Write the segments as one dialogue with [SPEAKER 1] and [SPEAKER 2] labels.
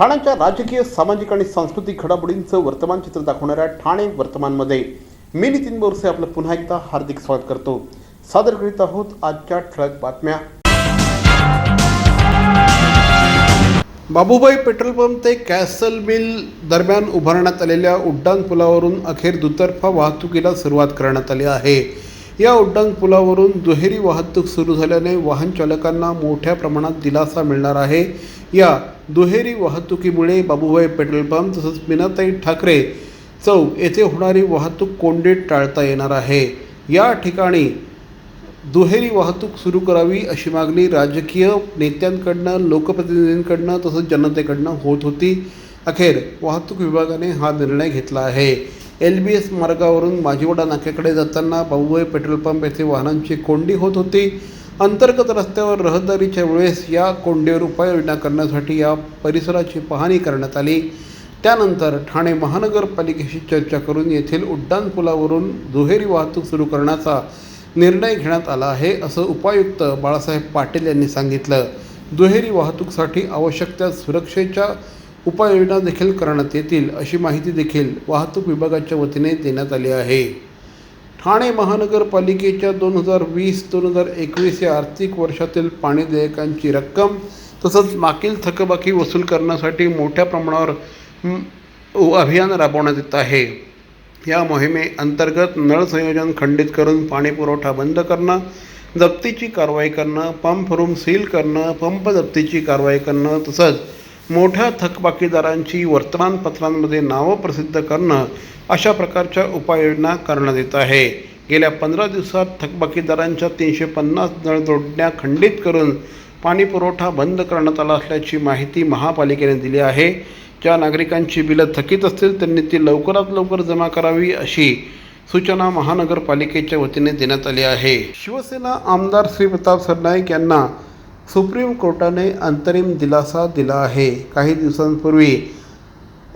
[SPEAKER 1] ठाण्याच्या राजकीय सामाजिक आणि सांस्कृतिक घडामोडींचं वर्तमान चित्र दाखवणाऱ्या ठाणे वर्तमानमध्ये मी नितीन बोरसे आपलं पुन्हा एकदा हार्दिक स्वागत करतो. सादर करीत आहोत आजच्या ठळक बातम्या. बाबूबाई पेट्रोल पंप ते कॅसल मिल दरम्यान उभारण्यात आलेल्या उड्डाण पुलावरून अखेर दुतर्फा वाहतुकीला सुरुवात करण्यात आली आहे. या उड्डाण पुलावरून दुहेरी वाहतूक सुरू झाल्याने वाहन चालकांना मोठ्या प्रमाणात दिलासा मिळणार आहे. या दुहेरी वाहतुकीमुळे बाबूबाई पेट्रोल पंप तसंच मीनाताई ठाकरे चौक येथे होणारी वाहतूक कोंडीत टाळता येणार आहे. या ठिकाणी दुहेरी वाहतूक सुरू करावी अशी मागणी राजकीय नेत्यांकडनं लोकप्रतिनिधींकडनं तसंच जनतेकडनं होत होती. अखेर वाहतूक विभागाने हा निर्णय घेतला आहे. एल बी एस मार्गावरून माझीवाडा नाक्याकडे जाताना बाबूबाई पेट्रोल पंप येथे वाहनांची कोंडी होत होती. अंतर्गत रस्त्यावर रहदारीच्या वेळेस या कोंडीवर उपाययोजना करण्यासाठी या परिसराची पाहणी करण्यात आली. त्यानंतर ठाणे महानगरपालिकेशी चर्चा करून येथील उड्डाणपुलावरून दुहेरी वाहतूक सुरू करण्याचा निर्णय घेण्यात आला आहे असं उपायुक्त बाळासाहेब पाटील यांनी सांगितलं. दुहेरी वाहतूकसाठी आवश्यक त्या सुरक्षेच्या उपाययोजना देखील करण्यात येतील अशी माहिती देखील वाहतूक विभागाच्या वतीने देण्यात आली आहे. ठाणे महानगरपालिकेच्या दोन हजार वीस दोन हजार एकवीस या आर्थिक वर्षातील पाणी देयकांची रक्कम तसंच मागील थकबाकी वसूल करण्यासाठी मोठ्या प्रमाणावर अभियान राबवण्यात येत आहे. या मोहिमे अंतर्गत नळ संयोजन खंडित करून पाणीपुरवठा बंद करणं जप्तीची कारवाई करणं पंप रूम सील करणं पंप जप्तीची कारवाई करणं तसंच मोठ्या थकबाकीदारांची वर्तमानपत्रांमध्ये नावं प्रसिद्ध करणं अशा प्रकारच्या उपाययोजना करण्यात येत आहे. गेल्या पंधरा दिवसात थकबाकीदारांच्या तीनशे पन्नास नळ जोडण्या खंडित करून पाणीपुरवठा बंद करण्यात आला असल्याची माहिती महापालिकेने दिली आहे. ज्या नागरिकांची बिलं थकीत असतील त्यांनी ती लवकरात लवकर जमा करावी अशी सूचना महानगरपालिकेच्या वतीने देण्यात आली आहे. शिवसेना आमदार श्री प्रताप सरनाईक यांना सुप्रीम कोर्टाने अंतरिम दिलासा दिला आहे. काही दिवसांपूर्वी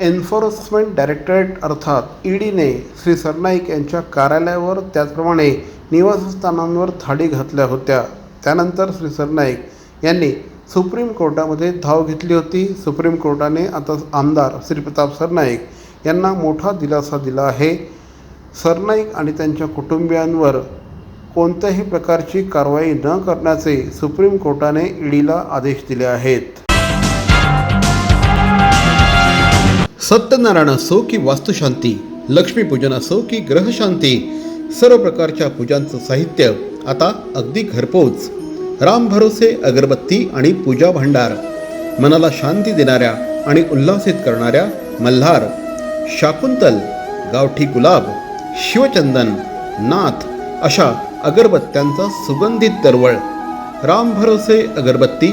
[SPEAKER 1] एन्फोर्समेंट डायरेक्टरेट अर्थात ईडीने श्री सरनाईक यांच्या कार्यालयावर त्याचप्रमाणे निवासस्थानांवर धाडी घातल्या होत्या. त्यानंतर श्री सरनाईक यांनी सुप्रीम कोर्टामध्ये धाव घेतली होती. सुप्रीम कोर्टाने आता आमदार श्री प्रताप सरनाईक यांना मोठा दिलासा दिला आहे. सरनाईक आणि त्यांच्या कुटुंबियांवर कोणत्याही प्रकारची कारवाई न करण्याचे सुप्रीम कोर्टाने ईडीला आदेश दिले आहेत. सत्यनारायण असो की वास्तुशांती लक्ष्मीपूजन असो की ग्रहशांती सर्व प्रकारच्या पूजांचं साहित्य आता अगदी घरपोच. राम भरोसे अगरबत्ती आणि पूजा भांडार मनाला शांती देणाऱ्या आणि उल्हासित करणाऱ्या मल्हार शाकुंतल गावठी गुलाब शिवचंदन नाथ अशा अगरबत्त्यांचा सुगंधित दरवळ राम भरोसे अगरबत्ती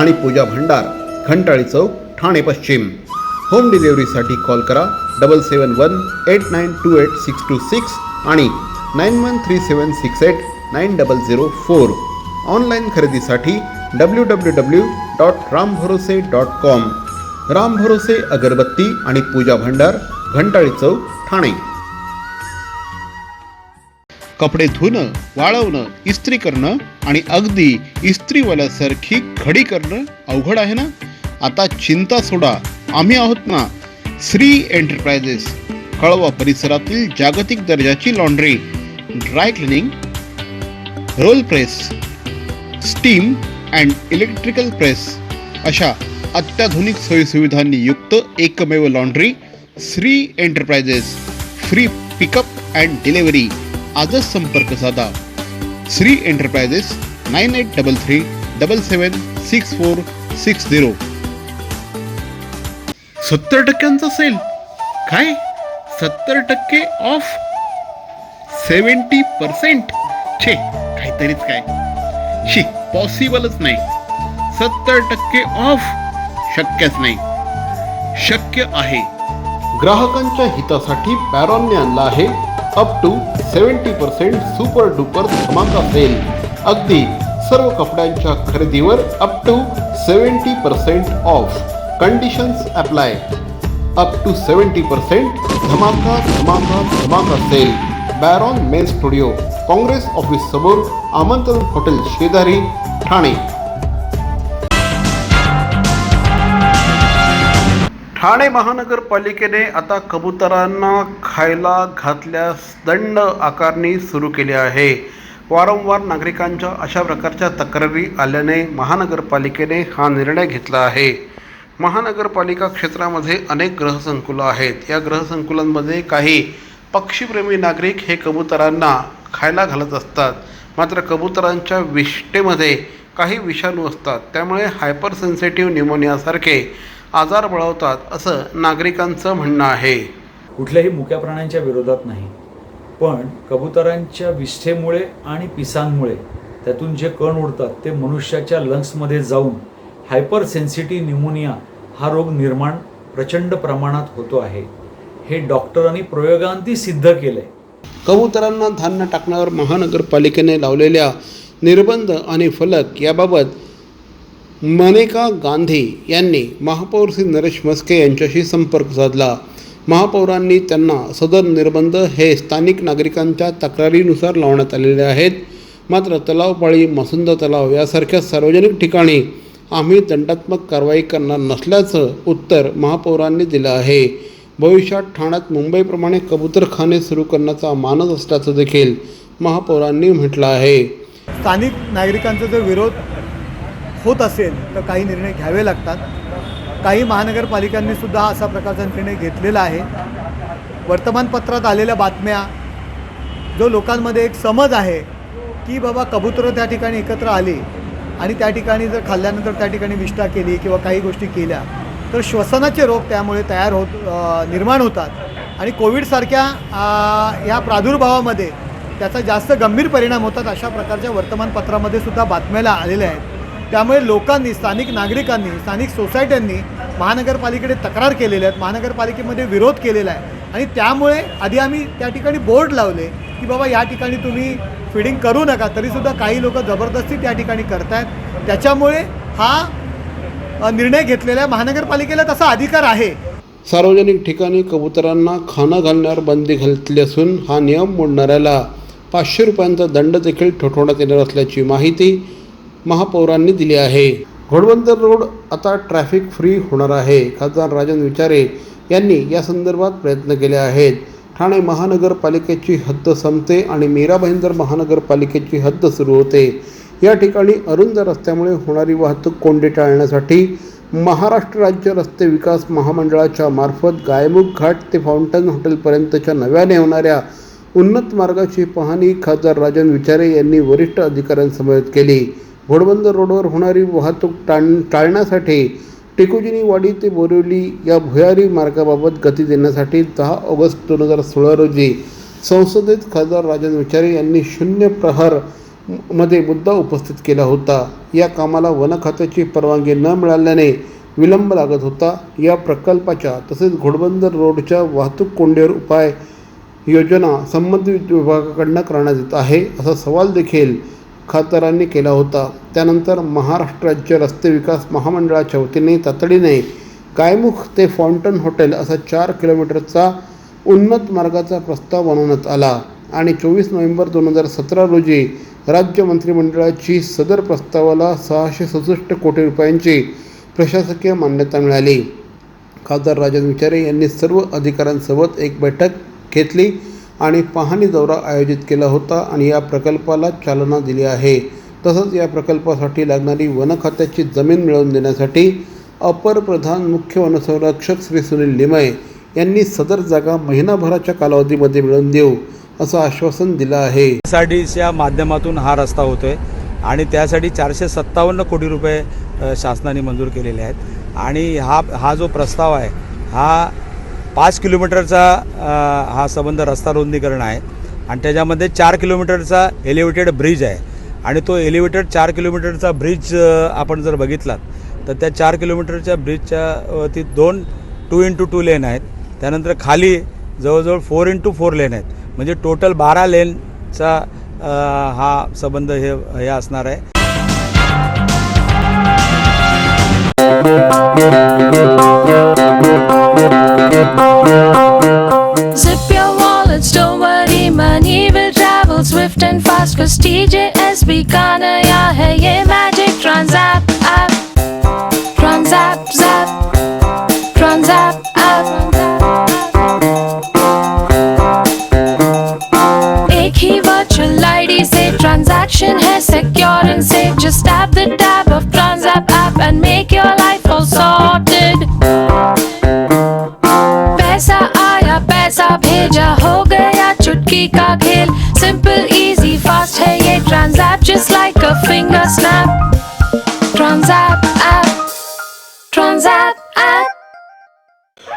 [SPEAKER 1] आणि पूजा भंडार खंटाळी चौक ठाणे पश्चिम. होम डिलिव्हरीसाठी कॉल करा double seven one eight nine two eight six two six आणि nine one three seven six eight nine double zero four online खरेदीसाठी W W W dot Ram Bharose dot com Ram भरोसे अगरबत्ती आणि पूजा भंडार घंटाळी चौक ठाणे. कपडे धुणं वाळवणं इस्त्री करणं आणि अगदी इस्त्रीवाल्यासारखी घडी करणं अवघड आहे ना? आता चिंता सोडा. आम्ही आहोत ना श्री एंटरप्राइजेस कळवा परिसरातील जागतिक दर्जाची laundry dry cleaning roll press steam and electrical press अशा अत्याधुनिक सोयीसुविधांनी युक्त एकमेव laundry Shri enterprises free pickup and delivery. आजच संपर्क साधा Shri enterprises nine eight double three double seven six four six zero सत्तर टक्क्यांचा सेल काय सत्तर टक्के ऑफ सेवन्टी पर्सेंट छे काहीतरीच काय शी पॉसिबलच नाही सत्तर टक्के ऑफ शक्यच नाही शक्य आहे ग्राहकांच्या हितासाठी पॅरॉनने आणला आहे up to seventy percent super duper धमाका सेल अगदी सर्व कपड्यांच्या खरेदीवर up to seventy percent off conditions apply up to seventy percent धमाका धमाका धमाका sale Baron men studio Congress office समोर आमंत्रण हॉटेल शेजारी ठाणे. ठाणे महानगरपालिकेने आता कबुतरांना खायला घातल्यास दंड आकारणी सुरू केली आहे. वारंवार नागरिकांच्या अशा प्रकारच्या तक्रारी आल्याने महानगरपालिकेने हा निर्णय घेतला आहे. महानगरपालिका क्षेत्रामध्ये अनेक ग्रहसंकुलं आहेत. या ग्रहसंकुलांमध्ये काही पक्षीप्रेमी नागरिक हे कबुतरांना खायला घालत असतात. मात्र कबुतरांच्या विष्टेमध्ये काही विषाणू असतात. त्यामुळे हायपर सेन्सिटिव्ह न्यूमोनियासारखे आजार बळवतात असं नागरिकांचं म्हणणं आहे.
[SPEAKER 2] कुठल्याही मुक्या प्राण्यांच्या विरोधात नाही. पण कबुतरांच्या विष्ठेमुळे आणि पिसांमुळे त्यातून जे कण उडतात ते मनुष्याच्या लंग्समध्ये जाऊन हायपर सेन्सिटिव्ह न्यूमोनिया हा रोग निर्माण प्रचंड प्रमाणात होतो आहे. हे डॉक्टरांनी प्रयोगांती सिद्ध केलं आहे
[SPEAKER 1] कबुतरांना धान्य टाकण्यावर महानगरपालिकेने लावलेल्या निर्बंध आणि फलक याबाबत मनेका गांधी यांनी महापौर श्री नरेश मस्के यांच्याशी संपर्क साधला. महापौरांनी त्यांना सदर निर्बंध हे स्थानिक नागरिकांच्या तक्रारीनुसार लावण्यात आलेले आहेत. मात्र तलावपाळी मसुंदा तलाव यासारख्या सार्वजनिक ठिकाणी आम्ही दंडात्मक कारवाई करणार नसल्याचं उत्तर महापौरांनी दिलं आहे. भविष्यात ठाण्यात मुंबईप्रमाणे कबूतरखाने सुरू करण्याचा मानस असल्याचं देखील महापौरांनी म्हटलं आहे.
[SPEAKER 3] स्थानिक नागरिकांचा जो विरोध होत असेल तर काही निर्णय घ्यावे लागतात. काही महानगरपालिकांनी सुद्धा असा प्रकारचा निर्णय घेतलेला आहे. वर्तमानपत्रात आलेल्या बातम्या जो लोकांमध्ये एक समज आहे की बाबा कबुतरं त्या ठिकाणी एकत्र आली आणि त्या ठिकाणी जर खाल्ल्यानंतर त्या ठिकाणी विष्ठा केली किंवा काही गोष्टी केल्या तर श्वसनाचे रोग त्यामुळे तयार होत निर्माण होतात. आणि कोविडसारख्या या प्रादुर्भावामध्ये त्याचा जास्त गंभीर परिणाम होतात अशा प्रकारच्या वर्तमानपत्रामध्ये सुद्धा बातम्याला आलेल्या आहेत. त्यामुळे लोकांनी स्थानिक नागरिकांनी स्थानिक सोसायट्यांनी महानगरपालिकेकडे तक्रार केलेल्या आहेत महानगरपालिकेमध्ये विरोध केलेला आहे. आणि त्यामुळे आधी आम्ही त्या ठिकाणी बोर्ड लावले की बाबा या ठिकाणी तुम्ही फिडिंग करू नका तरीसुद्धा काही लोक जबरदस्ती त्या ठिकाणी करतायत. त्याच्यामुळे हा निर्णय घेतलेला महानगरपालिकेला तसा अधिकार आहे.
[SPEAKER 1] सार्वजनिक ठिकाणी कबुतरांना खाणं घालण्यावर बंदी घातली असून हा नियम मोडणाऱ्याला पाचशे रुपयांचा दंड देखील ठोठवण्यात येणार असल्याची माहिती महापौरांनी दिली आहे. घोडबंदर रोड आता ट्रॅफिक फ्री होणार आहे. खासदार राजन विचारे यांनी या संदर्भात प्रयत्न केले आहेत. ठाणे महानगरपालिकेची हद्द संपते आणि मीरा भाईंदर महानगरपालिकेची हद्द सुरू होते. या ठिकाणी अरुंद रस्त्यामुळे होणारी वाहतूक कोंडी टाळण्यासाठी महाराष्ट्र राज्य रस्ते विकास महामंडळाच्या मार्फत गायमुख घाट ते फाउंटन हॉटेलपर्यंतच्या नव्याने होणाऱ्या उन्नत मार्गाची पाहणी खासदार राजन विचारे यांनी वरिष्ठ अधिकाऱ्यांसमवेत केली. घोडबंदर रोडवर होणारी वाहतूक टाळ टाळण्यासाठी टिकुजिनी वाडी ते बोरिवली या भुयारी मार्गाबाबत गती देण्यासाठी दहा ऑगस्ट दोन हजार सोळा रोजी संसदेत खासदार राजन विचारे यांनी शून्य प्रहरमध्ये मुद्दा उपस्थित केला होता. या कामाला वन खात्याची परवानगी न मिळाल्याने विलंब लागत होता. या प्रकल्पाच्या तसेच घोडबंदर रोडच्या वाहतूक कोंडीवर उपाय योजना संबंधित विभागाकडनं करण्यात येत आहे असा सवाल देखील खासदारांनी केला होता. त्यानंतर महाराष्ट्र राज्य रस्ते विकास महामंडळाच्या वतीने तातडीने कायमुख ते फाउंटन हॉटेल असा चार किलोमीटरचा उन्नत मार्गाचा प्रस्ताव बनवण्यात आला आणि चोवीस नोव्हेंबर दोन हजार सतरा रोजी राज्य मंत्रिमंडळाची सदर प्रस्तावाला सहाशे सदुसष्ट कोटी रुपयांची प्रशासकीय मान्यता मिळाली. खासदार राजन विचारे यांनी सर्व अधिकाऱ्यांसोबत एक बैठक घेतली. आणि पाहणी दौरा आयोजित केला होता आणि या प्रकल्पाला चालना दिली आहे. तसंच या प्रकल्पासाठी लागणारी वनखात्याची जमीन मिळवून देण्यासाठी अपर प्रधान मुख्य वनसंरक्षक श्री सुनील लिमये यांनी सदर जागा महिनाभराच्या कालावधीमध्ये मिळवून देऊ असं आश्वासन दिलं आहे.
[SPEAKER 2] एस माध्यमातून हा रस्ता होतो आहे आणि त्यासाठी चारशे सत्तावन्न कोटी रुपये शासनाने मंजूर केलेले आहेत. आणि हा हा जो प्रस्ताव आहे हा पाच किलोमीटरचा हा संबंध रस्ता रुंदीकरण आहे आणि त्याच्यामध्ये चार किलोमीटरचा एलिव्हेटेड ब्रिज आहे. आणि तो एलिव्हेटेड चार किलोमीटरचा ब्रिज आपण जर बघितलात तर त्या चार किलोमीटरच्या ब्रिजच्या वरती दोन टू इंटू टू लेन आहेत. त्यानंतर खाली जवळजवळ फोर इंटू फोर लेन आहेत. म्हणजे टोटल बारा लेनचा हा संबंध हे हे असणार आहे.
[SPEAKER 4] Zip your wallets, don't worry, man. He will travel swift and fast. Cause TJSB Kana, yeah, hey, imagine.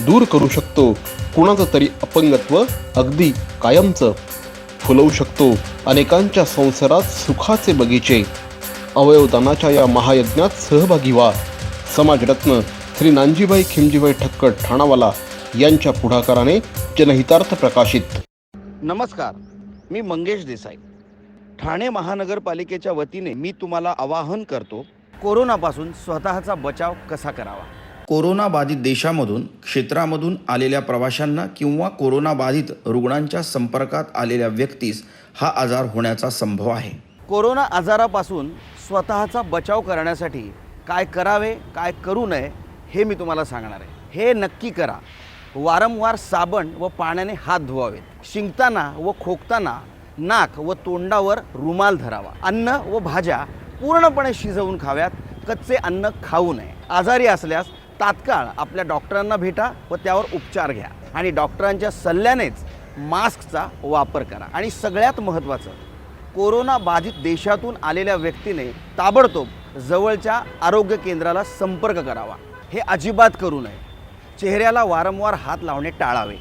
[SPEAKER 1] दूर करू शकतो. कुणाचं तरी अपंगत्व अगदी कायमचं फुलवू शकतो. अनेकांच्या संसारात सुखाचे बगीचे. अवयवदानाच्या या महायज्ञात सहभागी व्हा. समाजरत्न श्री नानजीबाई खिमजीबाई ठक्कर ठाणावाला यांच्या पुढाकाराने जनहितार्थ प्रकाशित.
[SPEAKER 5] नमस्कार. मी मंगेश देसाई. ठाणे महानगरपालिकेच्या वतीने मी तुम्हाला आवाहन करतो कोरोनापासून स्वतःचा बचाव कसा करावा?
[SPEAKER 6] कोरोनाबाधित देशामधून क्षेत्रामधून आलेल्या प्रवाशांना किंवा कोरोनाबाधित रुग्णांच्या संपर्कात आलेल्या व्यक्तीस हा आजार होण्याचा संभव आहे.
[SPEAKER 5] कोरोना आजारापासून स्वतःचा बचाव करण्यासाठी काय करावे काय करू नये हे मी तुम्हाला सांगणार आहे. हे नक्की करा. वारंवार साबण व पाण्याने हात धुवावेत. शिंकताना व खोकताना नाक व तोंडावर रुमाल धरावा. अन्न व भाज्या पूर्णपणे शिजवून खाव्यात. कच्चे अन्न खाऊ नये. आजारी असल्यास तात्काळ आपल्या डॉक्टरांना भेटा व त्यावर उपचार घ्या. आणि डॉक्टरांच्या सल्ल्यानेच मास्कचा वापर करा. आणि सगळ्यात महत्त्वाचं कोरोना बाधित देशातून आलेल्या व्यक्तीने ताबडतोब जवळच्या आरोग्य केंद्राला संपर्क करावा. हे अजिबात करू नये. चेहऱ्याला वारंवार हात लावणे टाळावे.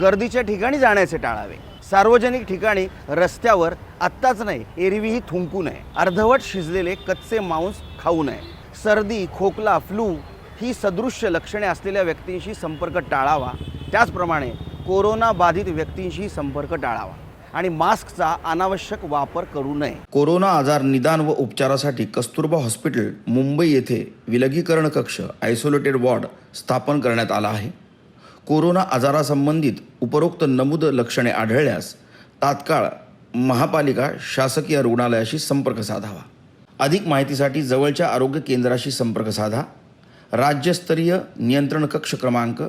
[SPEAKER 5] गर्दीच्या ठिकाणी जाण्याचे टाळावे. सार्वजनिक ठिकाणी रस्त्यावर आत्ताच नाही एरवीही थुंकू नये. अर्धवट शिजलेले कच्चे मांस खाऊ नये. सर्दी खोकला फ्लू ही सदृश्य लक्षणे असलेल्या व्यक्तींशी संपर्क टाळावा. त्याचप्रमाणे कोरोना बाधित व्यक्तींशी संपर्क टाळावा. आणि मास्कचा अनावश्यक वापर करू नये.
[SPEAKER 6] कोरोना आजार निदान व उपचारासाठी कस्तुरबा हॉस्पिटल मुंबई येथे विलगीकरण कक्ष आयसोलेटेड वॉर्ड स्थापन करण्यात आला आहे. कोरोना आजारासंबंधित उपरोक्त नमूद लक्षणे आढळल्यास तात्काळ महापालिका शासकीय रुग्णालयाशी संपर्क साधावा. अधिक माहितीसाठी जवळच्या आरोग्य केंद्राशी संपर्क साधा. राज्यस्तरीय नियंत्रण कक्ष क्रमांक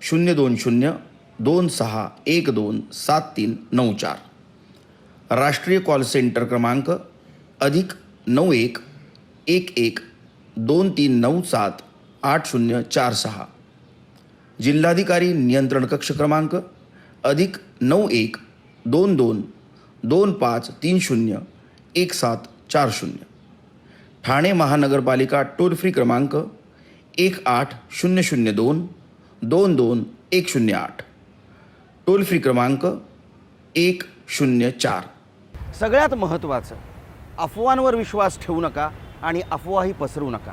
[SPEAKER 6] शून्य दोन शून्य दोन सहा एक दोन सात तीन नऊ चार. राष्ट्रीय कॉल सेंटर क्रमांक अधिक नऊ एक एक एक दोन तीन नऊ सात आठ शून्य चार सहा. जिल्हाधिकारी नियंत्रण कक्ष क्रमांक अधिक नऊ एक दोन दोन दोन पाच तीन शून्य एक सात चार शून्य ठाणे महानगरपालिका टोल फ्री क्रमांक एक आठ शून्य शून्य दोन दोन दोन एक शून्य आठ. टोल फ्री क्रमांक एक शून्य चार.
[SPEAKER 5] सगळ्यात महत्त्वाचं अफवांवर विश्वास ठेवू नका आणि अफवाही पसरवू नका.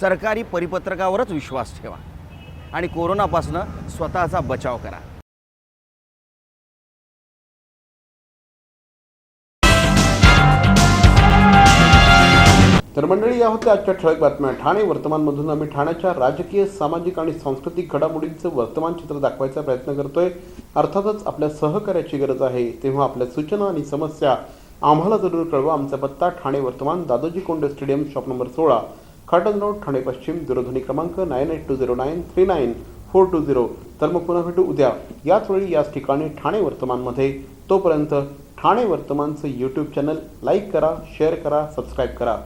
[SPEAKER 5] सरकारी परिपत्रकावरच विश्वास ठेवा आणि कोरोनापासून स्वतःचा बचाव करा.
[SPEAKER 1] तर मंडळी या होत्या आजच्या ठळक बातम्या. ठाणे वर्तमानमधून आम्ही ठाण्याच्या राजकीय सामाजिक आणि सांस्कृतिक घडामोडींचं वर्तमान चित्र दाखवायचा प्रयत्न करतोय. अर्थातच आपल्या सहकार्याची गरज आहे. तेव्हा आपल्या सूचना आणि समस्या आम्हाला जरूर कळवा. आमचा पत्ता ठाणे वर्तमान Dadoji Konde stadium shop number सोळा. खाटन रोड ठाणे पश्चिम दूरध्वनी क्रमांक nine eight two zero nine three nine four two zero. तर मग पुन्हा भेटू उद्या. याच वेळी याच ठिकाणी ठाणे वर्तमानमध्ये. तोपर्यंत ठाणे वर्तमानचं यूट्यूब चॅनल लाईक करा शेअर करा सबस्क्राईब करा.